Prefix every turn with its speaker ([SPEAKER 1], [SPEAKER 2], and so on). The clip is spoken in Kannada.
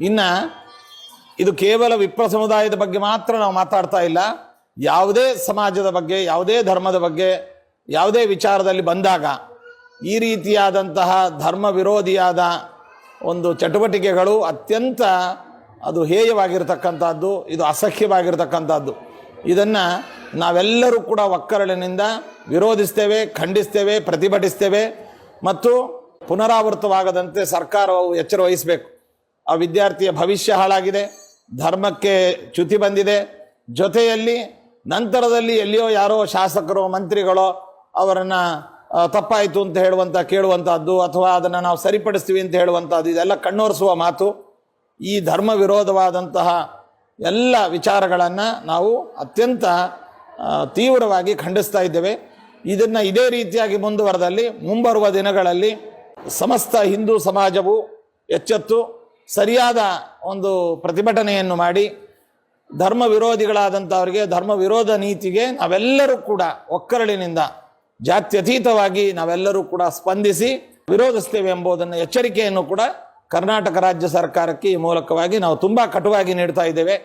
[SPEAKER 1] ಇನ್ನು ಇದು ಕೇವಲ ವಿಪ್ರ ಸಮುದಾಯದ ಬಗ್ಗೆ ಮಾತ್ರ ನಾವು ಮಾತಾಡ್ತಾ ಇಲ್ಲ. ಯಾವುದೇ ಸಮಾಜದ ಬಗ್ಗೆ, ಯಾವುದೇ ಧರ್ಮದ ಬಗ್ಗೆ, ಯಾವುದೇ ವಿಚಾರದಲ್ಲಿ ಬಂದಾಗ ಈ ರೀತಿಯಾದಂತಹ ಧರ್ಮ ವಿರೋಧಿಯಾದ ಒಂದು ಚಟುವಟಿಕೆಗಳು ಅತ್ಯಂತ ಅದು ಹೇಯವಾಗಿರತಕ್ಕಂಥದ್ದು, ಇದು ಅಸಹ್ಯವಾಗಿರತಕ್ಕಂಥದ್ದು. ಇದನ್ನು ನಾವೆಲ್ಲರೂ ಕೂಡ ಒಕ್ಕರಳಿನಿಂದ ವಿರೋಧಿಸ್ತೇವೆ, ಖಂಡಿಸ್ತೇವೆ, ಪ್ರತಿಭಟಿಸ್ತೇವೆ ಮತ್ತು ಪುನರಾವೃತವಾಗದಂತೆ ಸರ್ಕಾರವು ಎಚ್ಚರ ವಹಿಸಬೇಕು. ಆ ವಿದ್ಯಾರ್ಥಿಯ ಭವಿಷ್ಯ ಹಾಳಾಗಿದೆ, ಧರ್ಮಕ್ಕೆ ಚ್ಯುತಿ ಬಂದಿದೆ. ಜೊತೆಯಲ್ಲಿ ನಂತರದಲ್ಲಿ ಎಲ್ಲಿಯೋ ಯಾರೋ ಶಾಸಕರು, ಮಂತ್ರಿಗಳೋ ಅವರನ್ನು ತಪ್ಪಾಯಿತು ಅಂತ ಹೇಳುವಂಥ ಕೇಳುವಂಥದ್ದು ಅಥವಾ ಅದನ್ನು ನಾವು ಸರಿಪಡಿಸ್ತೀವಿ ಅಂತ ಹೇಳುವಂಥದ್ದು ಇದೆಲ್ಲ ಕಣ್ಣೋರಿಸುವ ಮಾತು. ಈ ಧರ್ಮ ವಿರೋಧವಾದಂತಹ ಎಲ್ಲ ವಿಚಾರಗಳನ್ನು ನಾವು ಅತ್ಯಂತ ತೀವ್ರವಾಗಿ ಖಂಡಿಸ್ತಾ ಇದ್ದೇವೆ. ಇದನ್ನು ಇದೇ ರೀತಿಯಾಗಿ ಮುಂದುವರೆದಲ್ಲಿ ಮುಂಬರುವ ದಿನಗಳಲ್ಲಿ ಸಮಸ್ತ ಹಿಂದೂ ಸಮಾಜವು ಎಚ್ಚೆತ್ತು ಸರಿಯಾದ ಒಂದು ಪ್ರತಿಭಟನೆಯನ್ನು ಮಾಡಿ ಧರ್ಮ ವಿರೋಧಿಗಳಾದಂಥವರಿಗೆ, ಧರ್ಮ ವಿರೋಧ ನೀತಿಗೆ ನಾವೆಲ್ಲರೂ ಕೂಡ ಒಕ್ಕರಳಿನಿಂದ ಜಾತ್ಯತೀತವಾಗಿ ನಾವೆಲ್ಲರೂ ಕೂಡ ಸ್ಪಂದಿಸಿ ವಿರೋಧಿಸ್ತೇವೆ ಎಂಬುದನ್ನು ಎಚ್ಚರಿಕೆಯನ್ನು ಕೂಡ ಕರ್ನಾಟಕ ರಾಜ್ಯ ಸರ್ಕಾರಕ್ಕೆ ಈ ಮೂಲಕವಾಗಿ ನಾವು ತುಂಬ ಕಟುವಾಗಿ ನೀಡ್ತಾ ಇದ್ದೇವೆ.